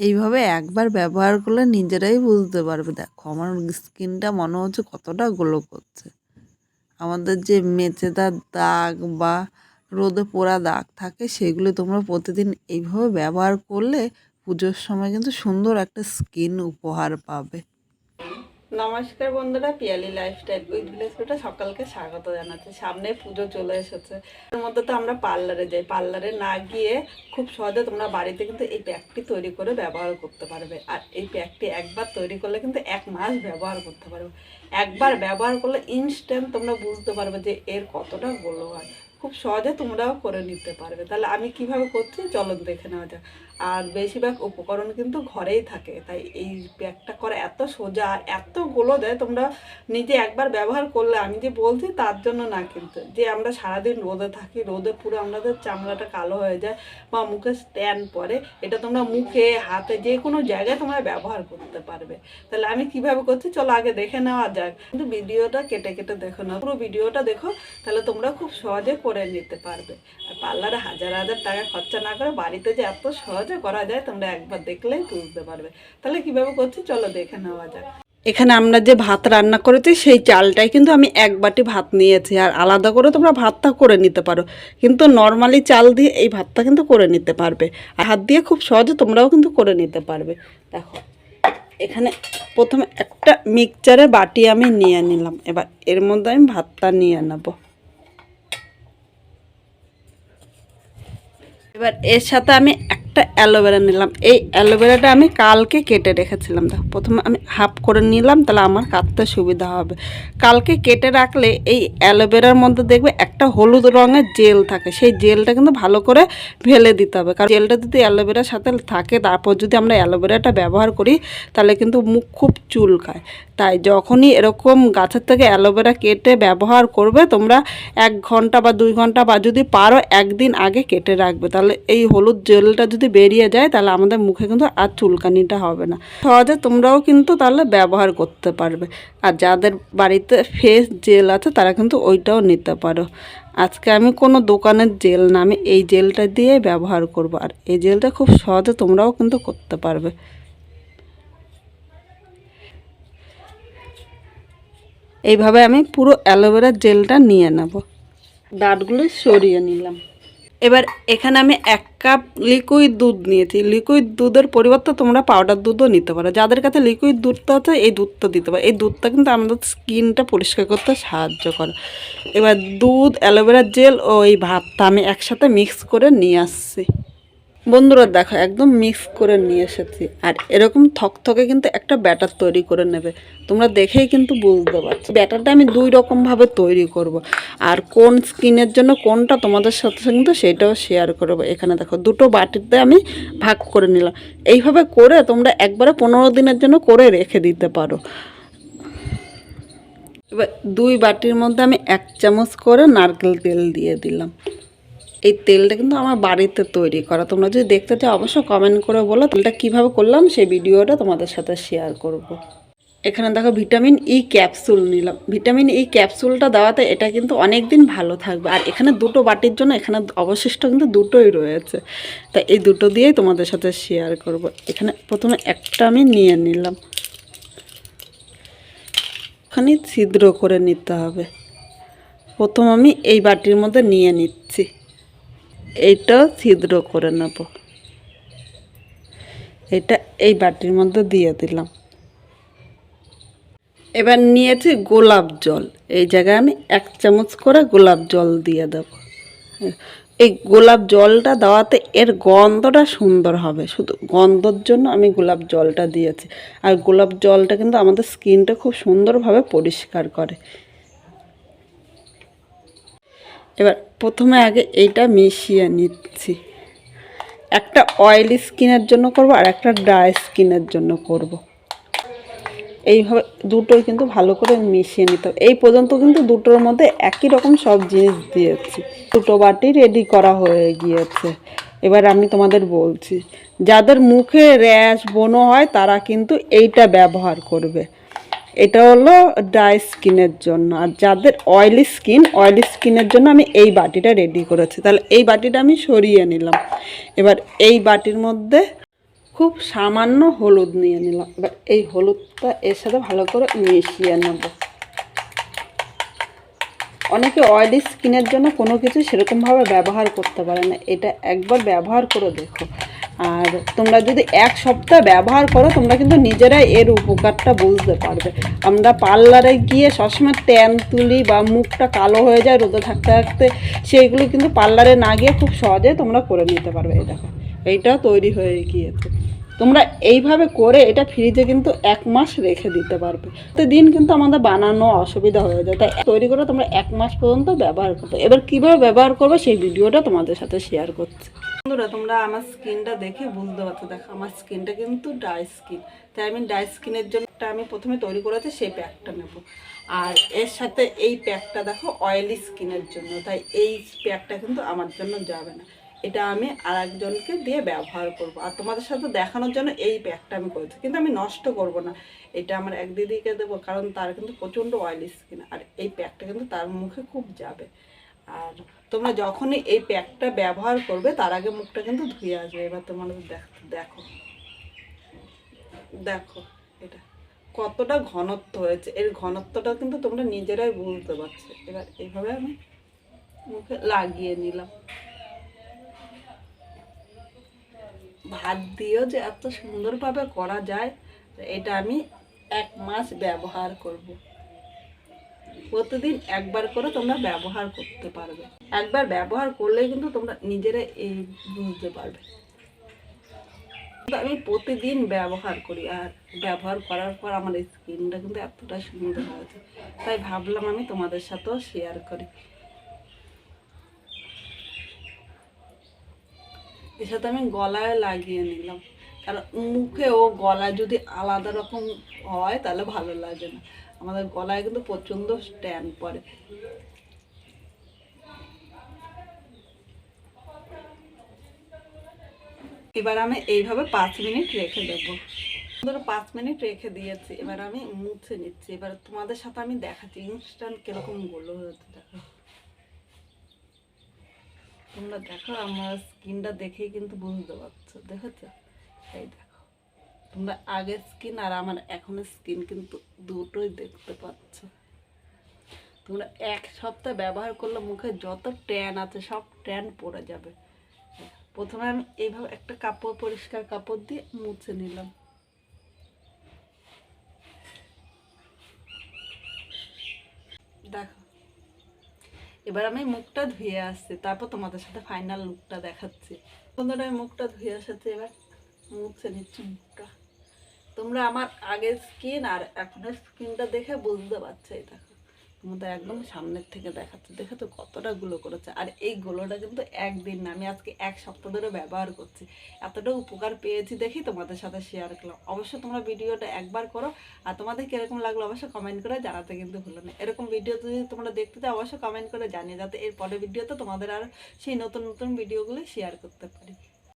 এইভাবে একবার ব্যবহার করলে নিজেরাই বুঝতে পারবে। দেখো, আমার স্কিনটা মনে হচ্ছে কতটা গোলো করছে। আমাদের যে মেচেদার দাগ বা রোদে পোড়া দাগ থাকে, সেগুলো তোমরা প্রতিদিন এইভাবে ব্যবহার করলে পুজোর সময় কিন্তু সুন্দর একটা স্কিন উপহার পাবে। নমস্কার বন্ধুরা, পিয়ালি লাইফস্টাইল উইথ ভিলেজ ভিলেজটা সকালকে স্বাগত জানাচ্ছি। সামনে পুজো চলে এসেছে। এর মধ্যে তো আমরা পার্লারে যাই। পার্লারে না গিয়ে খুব সহজে তোমরা বাড়িতে কিন্তু এই প্যাকটি তৈরি করে ব্যবহার করতে পারবে। আর এই প্যাকটি একবার তৈরি করলে কিন্তু এক মাস ব্যবহার করতে পারবে। একবার ব্যবহার করলে ইনস্ট্যান্ট তোমরা বুঝতে পারবে যে এর কতটা গোলো হয় খুব সহজে তোমরাও করে নিতে পারবে। তাহলে আমি কীভাবে করছি? চলো দেখে নেওয়া যাক। আর বেশিরভাগ উপকরণ কিন্তু ঘরেই থাকে। তাই এই প্যাকটা করা এত সোজা আর এত গোলো দেয়, তোমরা নিজে একবার ব্যবহার করলে, আমি যে বলছি তার জন্য না কিন্তু। যে আমরা সারাদিন রোদে থাকি, রোদে পুরো আমাদের চামড়াটা কালো হয়ে যায় বা মুখে স্ট্যান্ড পরে এটা তোমরা মুখে, হাতে যে কোনো জায়গায় তোমরা ব্যবহার করতে পারবে। তাহলে আমি কীভাবে করছি, চলো আগে দেখে নেওয়া যাক। কিন্তু ভিডিওটা কেটে কেটে দেখো না, পুরো ভিডিওটা দেখো, তাহলে তোমরা খুব সহজে করে নিতে পারবে। আর পার্লারে হাজার হাজার টাকা খরচা না করে বাড়িতে যে এত সহজে করা যায়, তোমরা একবার দেখলেই বুঝতে পারবে। তাহলে কীভাবে করছি? চলো দেখে নেওয়া যাক। এখানে আমরা যে ভাত রান্না করেছি, সেই চালটাই কিন্তু আমি এক বাটি ভাত নিয়েছি। আর আলাদা করে তোমরা ভাতটা করে নিতে পারো। কিন্তু নর্মালি চাল দিয়ে এই ভাতটা কিন্তু করে নিতে পারবে। আর হাত দিয়ে খুব সহজে তোমরাও কিন্তু করে নিতে পারবে। দেখো, এখানে প্রথমে একটা মিক্সচারে বাটি আমি নিয়ে নিলাম। এবার এর মধ্যে আমি ভাতটা নিয়ে নেব। এবার এর সাথে আমি একটা অ্যালোভেরা নিলাম। এই অ্যালোভেরাটা আমি কালকে কেটে রেখেছিলাম। দেখো, প্রথমে আমি হাফ করে নিলাম, তাহলে আমার কাটতে সুবিধা হবে। কালকে কেটে রাখলে এই অ্যালোভেরার মধ্যে দেখবে একটা হলুদ রঙের জেল থাকে। সেই জেলটা কিন্তু ভালো করে ফেলে দিতে হবে। কারণ জেলটা যদি অ্যালোভেরার সাথে থাকে, তারপর যদি আমরা অ্যালোভেরাটা ব্যবহার করি, তাহলে কিন্তু মুখ খুব চুলকায়। তাই যখনই এরকম গাছের থেকে অ্যালোভেরা কেটে ব্যবহার করবে, তোমরা এক ঘণ্টা বা দুই ঘণ্টা বা যদি পারো, একদিন আগে কেটে রাখবে। তাহলে এই হলুদ জেলটা যদি বেরিয়ে যায়, তাহলে আমাদের মুখে কিন্তু আর চুলকানিটা হবে না। সহজে তোমরাও কিন্তু তাহলে ব্যবহার করতে পারবে। আর যাদের বাড়িতে ফেস জেল আছে, তারা কিন্তু ওইটাও নিতে পারো। আজকে আমি কোনো দোকানের জেল না, আমি এই জেলটা দিয়ে ব্যবহার করব। আর এই জেলটা খুব সহজে তোমরাও কিন্তু করতে পারবে। এইভাবে আমি পুরো অ্যালোভেরার জেলটা নিয়ে নেব। ডাটগুলো সরিয়ে নিলাম। এবার এখানে আমি এক কাপ লিকুইড দুধ নিয়েছি। লিকুইড দুধের পরিবর্তে তোমরা পাউডার দুধও নিতে পারো। যাদের কাছে লিকুইড দুধটা আছে, এই দুধটা দিতে পারো। এই দুধটা কিন্তু আমাদের স্কিনটা পরিষ্কার করতে সাহায্য করে। এবার দুধ অ্যালোভেরা জেল ও এই ভাতটা আমি একসাথে মিক্স করে নিয়ে আসছি। বন্ধুরা দেখো, একদম মিক্স করে নিয়ে এসেছি। আর এরকম থকথকে কিন্তু একটা ব্যাটার তৈরি করে নেবে। তোমরা দেখেই কিন্তু বুঝতে পারছ। ব্যাটারটা আমি দুই রকমভাবে তৈরি করব। আর কোন স্কিনের জন্য কোনটা তোমাদের সাথে কিন্তু সেটাও শেয়ার করব। এখানে দেখো, দুটো বাটিতে আমি ভাগ করে নিলাম। এইভাবে করে তোমরা একবারে পনেরো দিনের জন্য করে রেখে দিতে পারো। এবার দুই বাটির মধ্যে আমি এক চামচ করে নারকেল তেল দিয়ে দিলাম। এই তেলটা কিন্তু আমার বাড়িতে তৈরি করা। তোমরা যদি দেখতে চাও, অবশ্যই কমেন্ট করে বলো, তেলটা কীভাবে করলাম সেই ভিডিওটা তোমাদের সাথে শেয়ার করব। এখানে দেখো ভিটামিন ই ক্যাপসুল নিলাম। ভিটামিন ই ক্যাপসুলটা দেওয়াতে এটা কিন্তু অনেক দিন ভালো থাকবে। আর এখানে দুটো বাটির জন্য এখানে অবশিষ্ট কিন্তু দুটোই রয়েছে। তা এই দুটো দিয়েই তোমাদের সাথে শেয়ার করব। এখানে প্রথমে একটা আমি নিয়ে নিলাম। ওখানে ছিদ্র করে নিতে হবে। প্রথম আমি এই বাটির মধ্যে নিয়ে নিচ্ছি। এইটাও ছিদ্র করে নেব। এটা এই বাটির মধ্যে দিয়ে দিলাম। এবার নিয়েছি গোলাপ জল। এই জায়গায় আমি এক চামচ করে গোলাপ জল দিয়ে দেব। এই গোলাপ জলটা দেওয়াতে এর গন্ধটা সুন্দর হবে। শুধু গন্ধর জন্য আমি গোলাপ জলটা দিয়েছি। আর গোলাপ জলটা কিন্তু আমাদের স্কিনটা খুব সুন্দরভাবে পরিষ্কার করে। এবার প্রথমে আগে এইটা মিশিয়ে নিচ্ছি। একটা অয়েলি স্কিনের জন্য করব আর একটা ড্রাই স্কিনের জন্য করব। এইভাবে দুটোই কিন্তু ভালো করে মিশিয়ে নিতে হবে। এই পর্যন্ত কিন্তু দুটোর মধ্যে একই রকম সব জিনিস দিয়েছি। দুটো বাটি রেডি করা হয়ে গিয়েছে। এবার আমি তোমাদের বলছি, যাদের মুখে র্যাশ বনো হয় তারা কিন্তু এইটা ব্যবহার করবে। এটা হলো ড্রাই স্কিনের জন্য। আর যাদের অয়েলি স্কিন অয়েলি স্কিনের জন্য আমি এই বাটিটা রেডি করেছি। তাহলে এই বাটিটা আমি সরিয়ে নিলাম। এবার এই বাটির মধ্যে খুব সামান্য হলুদ নিয়ে নিলাম। এবার এই হলুদটা এর সাথে ভালো করে মিশিয়ে নেব। অনেকে অয়েলি স্কিনের জন্য কোনো কিছু সেরকমভাবে ব্যবহার করতে পারে না। এটা একবার ব্যবহার করে দেখো। আর তোমরা যদি এক সপ্তাহ ব্যবহার করো, তোমরা কিন্তু নিজেরাই এর উপকারটা বুঝতে পারবে। আমরা পার্লারে গিয়ে সবসময় ট্যান তুলি বা মুখটা কালো হয়ে যায়, রোদে থাকতে থাকতে, সেইগুলো কিন্তু পার্লারে না গিয়ে খুব সহজে তোমরা করে নিতে পারবে। এই দেখো এইটা তৈরি হয়ে গিয়েছে। তোমরা এইভাবে করে এটা ফ্রিজে কিন্তু এক মাস রেখে দিতে পারবে। তো দিন কিন্তু আমাদের বানানো অসুবিধা হয়ে যায়। তাই তৈরি করে তোমরা এক মাস পর্যন্ত ব্যবহার করতে। এবার কীভাবে ব্যবহার করবে সেই ভিডিওটা তোমাদের সাথে শেয়ার করছি। বন্ধুরা, তোমরা আমার স্কিনটা দেখে বুঝতে পারছ। দেখো, আমার স্কিনটা কিন্তু ড্রাই স্কিন তাই আমি ড্রাই স্কিনের জন্য আমি প্রথমে তৈরি করেছি, সেই প্যাকটা নেব। আর এর সাথে এই প্যাকটা দেখো অয়েলি স্কিনের জন্য। তাই এই প্যাকটা কিন্তু আমার জন্য যাবে না। এটা আমি আর একজনকে দিয়ে ব্যবহার করব। আর তোমাদের সাথে দেখানোর জন্য এই প্যাকটা আমি করেছি। কিন্তু আমি নষ্ট করব না। এটা আমার এক দিদিকে দেবো, কারণ তার কিন্তু প্রচণ্ড অয়েলি স্কিন আর এই প্যাকটা কিন্তু তার মুখে খুব যাবে। আর তোমরা যখনই এই প্যাকটা ব্যবহার করবে, তার আগে মুখটা কিন্তু ধুয়ে আসবে। এবার তোমাদের দেখ দেখো। দেখো এটা। কতটা ঘনত্ব হয়েছে। এর ঘনত্বটা কিন্তু তোমরা নিজেরাই বুঝতে পারছ। এবার এইভাবে আমি মুখে লাগিয়ে নিলাম। ভাত দিয়েও যে এত সুন্দরভাবে করা যায়, এটা আমি এক মাস ব্যবহার করব। প্রতিদিন একবার করে তোমরা ব্যবহার করতে পারবে। একবার ব্যবহার করলে কিন্তু তোমরা নিজেরা এই বুঝতে পারবে। আমি প্রতিদিন ব্যবহার করি আর ব্যবহার করার পর আমার স্কিনটা কিন্তু এতটা সুন্দর হয়েছে। তাই ভাবলাম আমি তোমাদের সাথেও শেয়ার করি। এর সাথে আমি গলায় লাগিয়ে নিলাম। কারণ মুখে ও গলা যদি আলাদা রকম হয়, তাহলে ভালো লাগে না। আমাদের গলায় কিন্তু প্রচণ্ড স্ট্যান্ড পড়ে। এবার আমি এইভাবে পাঁচ মিনিট রেখে দেবো। ধরো পাঁচ মিনিট রেখে দিয়েছি। এবার আমি মুছে নিচ্ছি। এবার তোমাদের সাথে আমি দেখাচ্ছি ইনস্ট্যান্ট কীরকমগুলো হয়েছে তোমরা দেখো, আমার স্কিনটা দেখেই কিন্তু বুঝতে পারছ, দেখেছ? এই দেখো। তোমরা আগের স্কিন আর আমার এখনের স্কিন কিন্তু দুটোই দেখতে পাচ্ছ। তোমরা এক সপ্তাহ ব্যবহার করলে মুখে যত ট্যান আছে, সব ট্যান পড়ে যাবে। প্রথমে আমি এইভাবে একটা কাপড়, পরিষ্কার কাপড় দিয়ে মুছে নিলাম। দেখো এবার আমি মুখটা ধুয়ে আসছি, তারপর তোমাদের সাথে ফাইনাল লুকটা দেখাচ্ছি। বন্ধুরা, আমি মুখটা ধুয়ে আসাচ্ছি এবার মুছে নিচ্ছি মুখটা। তোমরা আমার আগের স্কিন আর এখনের স্কিনটা দেখে বুঝতে পারছ দেখো। তোমাদের একদম সামনের থেকে দেখাচ্ছে। দেখে তো কতটা গুলো করেছে। আর এই গুলোটা কিন্তু একদিন না, আমি আজকে এক সপ্তাহ ধরে ব্যবহার করছি। এতটা উপকার পেয়েছি দেখি তোমাদের সাথে শেয়ার করলাম। অবশ্যই তোমরা ভিডিওটা একবার করো, আর তোমাদের কীরকম লাগল অবশ্যই কমেন্ট করে জানাতে কিন্তু ভুলো না। এরকম ভিডিও যদি তোমরা দেখতে চাও অবশ্যই কমেন্ট করে জানিয়ে যাতে এর পরের ভিডিওতে তোমাদের আর সেই নতুন নতুন ভিডিওগুলো শেয়ার করতে পারি।